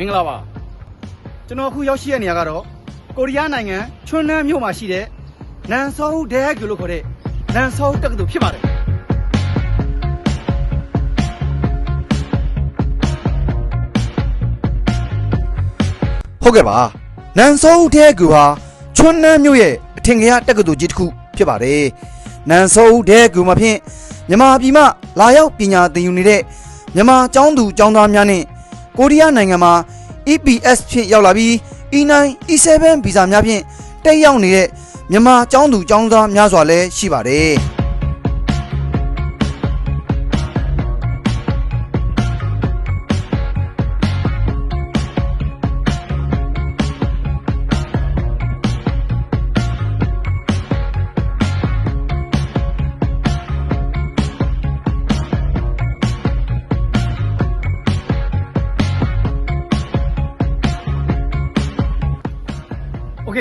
မင်္ဂလာပါကျွန်တော်အခုရောက်ရှိတဲ့နေရာကတော့ကိုရီးယားနိုင်ငံချွန်းနန်းမြို့မှာရှိတဲ့နန်ဆောဒဲဂူလို့ခေါ်တဲ့နန်ဆောတက္ကသိုလ်ဖြစ်ပါတယ်ဟုတ်ကဲ့ပါနန်ဆိုးတဲ့ကူဟာချွန်းနန်းမြို့ရဲ့အထင်ကရတက္ကသိုလ်ကြီးတစ်ခုဖြစ်ပါတယ်နန်ဆိုးတဲ့ကူမှာဖြင့်မြန်မာပြည်မှလာရောက်ပညာသင်ယူနေတဲ့မြန်မာကျောင်းသူကျောင်းသားများနဲ့ ကိုရီးယားနိုင်ငံမှာ EPS ဖြင့်ရောက်လာပြီး E9 E7 ဗီဇာများဖြင့်တက်ရောက်နေတဲ့မြန်မာကျောင်းသူကျောင်းသားများစွာလည်းရှိပါတယ် โอเค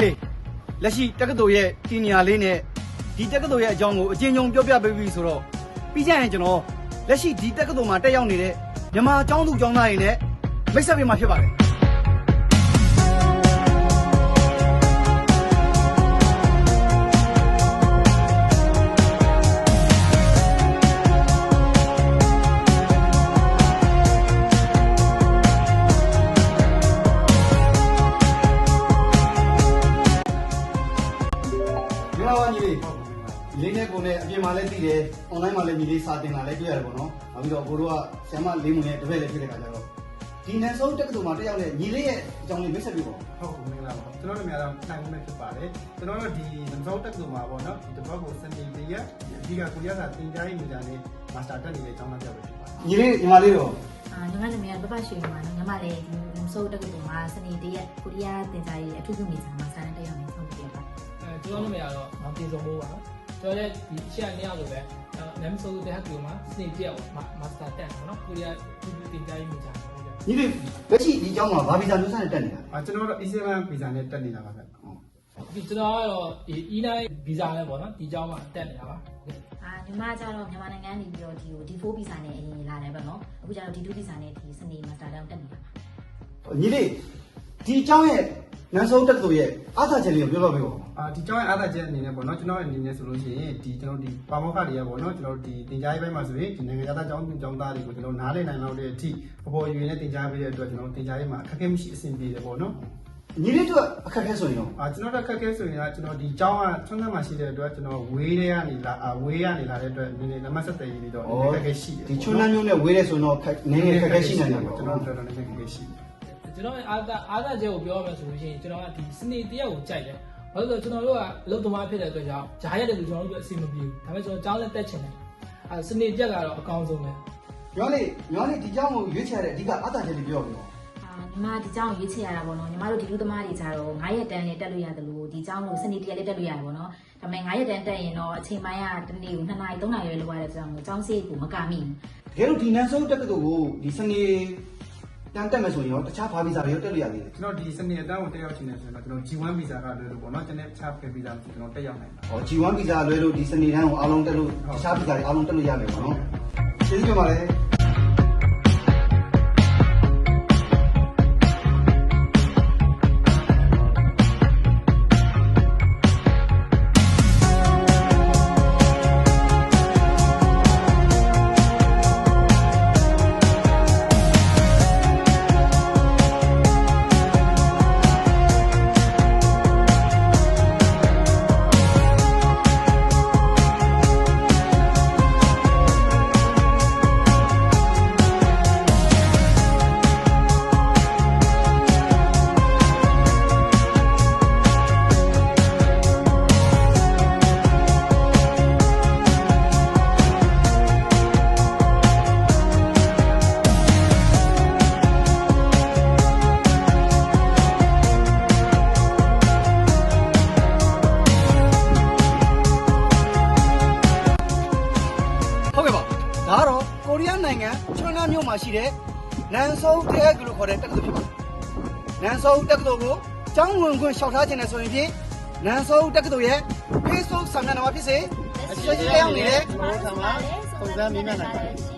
လက်ရှိတက္ကသိုလ်ရဲ့တီနီယာလေးနဲ့ဒီတက္ကသိုလ်ရဲ့အကြောင်းကိုအကျဉ်းချုပ်ပြောပြပေးပြီဆိုတော့ပြီးကြရင်ကျွန်တော်လက်ရှိဒီတက္ကသိုလ်မှာတက်ရောက်နေတဲ့မြန်မာကျောင်းသူကျောင်းသားတွေနဲ့မိတ်ဆက်ပေးမှာဖြစ်ပါတယ် လေးနဲ့ကိုနဲ့အပြင်မှာလည်းသိတယ်အွန်လိုင်းမှာလည်းညီလေးစာတင်တာလည်းတွေ့ရတယ်ပေါ့နော်နောက်ပြီးတော့ကိုတို့ကဆရာမလေးမုံနဲ့တပည့်လည်းဖြစ်တဲ့ခါကျတော့ဒီနန်ဆုံးတက္ကသိုလ်မှာတက်ရောက်တဲ့ညီလေးရဲ့အကြောင်းလေးမိတ်ဆက်ပြပါဦးဟုတ်ကဲ့မင်္ဂလာပါကျွန်တော်တို့များတော့နိုင်မှုနဲ့ဖြစ်ပါတယ်ကျွန်တော်တို့ဒီဇောတက်တူမှာပေါ့နော်ဒီတစ်ပတ်ကိုစနေတရက်အဓိကကိုရတာတင်ကြားရေးမူကြတဲ့မာစတာတက်နေတဲ့ကျောင်းသားကြောက်ပဲဖြစ်ပါတယ်ညီလေးညီမလေးတော့အာညီမနာမည်ကပပရွှေညီမနော်ညီမလည်းဒီဆိုးတက္ကသိုလ်မှာစနေတရက်ကိုရီးယားသင်ကြားရေးအထူးပြုနေကြမှာစာရန်တက်ရောက်နေဆုံးပြရပါအဲကျွန်တော်နာမည်ကတော့မောင်ပြေစုံမိုးပါ ကျွန်တော်လည်းဒီအချက်အနည်းလိုပဲနမ်ဆိုတဲ့ဟာကမှာစနေတယောက်မာစတာတက်နော်ကိုရီးယားသူတင်ကြရေးမိကြတယ်ဟုတ်ကဲ့ညီလေးလက်ရှိဒီအကြောင်းမှာဘာဗီဇာမျိုးစနဲ့တက်နေတာအာကျွန်တော်တို့ E7 ဗီဇာနဲ့တက်နေတာပါဗျဟုတ်ဒီကျွန်တော်ကတော့ဒီ E9 ဗီဇာနဲ့ပေါ့နော်ဒီကျောင်းမှာတက်နေတာပါအာညီမကျတော့မြန်မာနိုင်ငံနေပြီးတော့ဒီကို D4 ဗီဇာနဲ့အရင်လာတယ်ပေါ့နော်အခုကျတော့ D2 ဗီဇာနဲ့ဒီစနေမှာစတာတောင်တက်နေတာပါညီလေးဒီအကြောင်းရဲ့ နန်ဆုံးတက္ကသိုလ်ရဲ့အားသာချက်လေးကိုပြောပြပေးပါဦးအာဒီကျောင်းရဲ့အားသာချက်အနေနဲ့ပေါ့နော်ကျွန်တော်အနေနဲ့ဆိုလို့ရှိရင်ဒီကျွန်တော်ဒီပါမောက္ခတွေကပေါ့နော်ကျွန်တော်ဒီတင်ကြားရေးပိုင်းမှာဆိုရင်ဒီနိုင်ငံသားကျောင်းကျောင်းသားတွေကိုကျွန်တော်နားလည်နိုင်လောက်တဲ့အထိပေါ်ပေါ်ရွေနဲ့တင်ကြားပေးတဲ့အတွက်ကျွန်တော်တင်ကြားရေးမှာအခက်အခဲမရှိအဆင်ပြေတယ်ပေါ့နော်ညီလေးတို့အခက်အခဲဆိုရင်တော့အာကျွန်တော်တို့ခက်ခဲဆိုရင်ကကျွန်တော်ဒီကျောင်းကဆွမ်းသမှာရှိတဲ့အတွက်ကျွန်တော်ဝေးတဲ့ကနေလာအာဝေးကနေလာတဲ့အတွက်နည်းနည်းလက်မဆက်တဲ့ရေးလေးတော့နည်းနည်းခက်ခဲရှိတယ်ဒီချွန်းနှမ်းမျိုးနဲ့ဝေးတဲ့ဆိုရင်တော့ခက်နည်းနည်းခက်ခဲရှိနိုင်တယ်ပေါ့ကျွန်တော်တို့တော်တော်လေးခက်ခဲရှိတယ် ကျွန်တော်အားသာအားသာချက်ကိုပြောရမယ်ဆိုလို့ရှိရင်ကျွန်တော်ကဒီစနေတယောက်ကိုကြိုက်တယ်ဘာလို့လဲဆိုတော့ကျွန်တော်တို့ကအလုပ်သမားဖြစ်တဲ့အတွက်ကြောင့်ဂျားရတယ်လို့ကျွန်တော်တို့အဆင်မပြေဘူးဒါပေမဲ့ကျွန်တော်ကျောင်းလည်းတက်ချင်တယ်အဲစနေတက်ကတော့အကောင်းဆုံးပဲညီမလေးညီမလေးဒီအကြောင်းကိုရွေးချယ်တဲ့အဓိကအားသာချက်လေးပြောပြပါဦးအာညီမဒီကျောင်းကိုရွေးချယ်ရတာပေါ့နော်ညီမတို့ဒီလူသမားတွေကြတော့9ရက်တန်းလေးတက်လို့ရတယ်လို့ဒီကျောင်းကိုစနေတရက်လေးတက်လို့ရတယ်ပေါ့နော်ဒါပေမဲ့9ရက်တန်းတက်ရင်တော့အချိန်ပိုင်းကတစ်နေ့ကို2နာရီ3နာရီပဲလောက်ရတယ်ဆိုတော့ကျောင်းစိတ်ကိုမကမိဘူးတကယ်လို့ဒီနန်းဆုံးတက္ကသိုလ်ကိုဒီစနေ တန်းတက်မယ်ဆိုရင်ရောတခြားဘာဗီဇာတွေရောတက်လို့ရသေးတယ်ကျွန်တော်ဒီစနေအတန်းကိုတက်ရောက်ချင်တယ်ဆိုတော့ကျွန်တော် G1 ဗီဇာကလွယ်လို့ပေါ့နော်ကျွန်တော်ချားဖယ်ဗီဇာကိုကျွန်တော်တက်ရောက်နိုင်တာ။ဟော G1 ဗီဇာလွဲလို့ဒီစနေတန်းကိုအားလုံးတက်လို့တခြားဗီဇာတွေအားလုံးတက်လို့ရမယ်ပေါ့နော်။ကျေးဇူးတင်ပါတယ်။ နိုင်ငံချွန်းနာမြို့မှာရှိတဲ့နန်ဆိုးတဲဂလို့ခေါ်တဲ့တက္ကသိုလ်ဖြစ်ပါတယ်နန်ဆိုးတက္ကသိုလ်ကိုကျောင်းဝင်ခွင့်လျှောက်ထားခြင်းနဲ့ဆိုရင်ဖြင့်နန်ဆိုးတက္ကသိုလ်ရဲ့ Facebook စာမျက်နှာမှာဖြစ်စေအရှိရှိတက်ရောက်နေတဲ့ပုံစံမြင်နိုင်ပါတယ်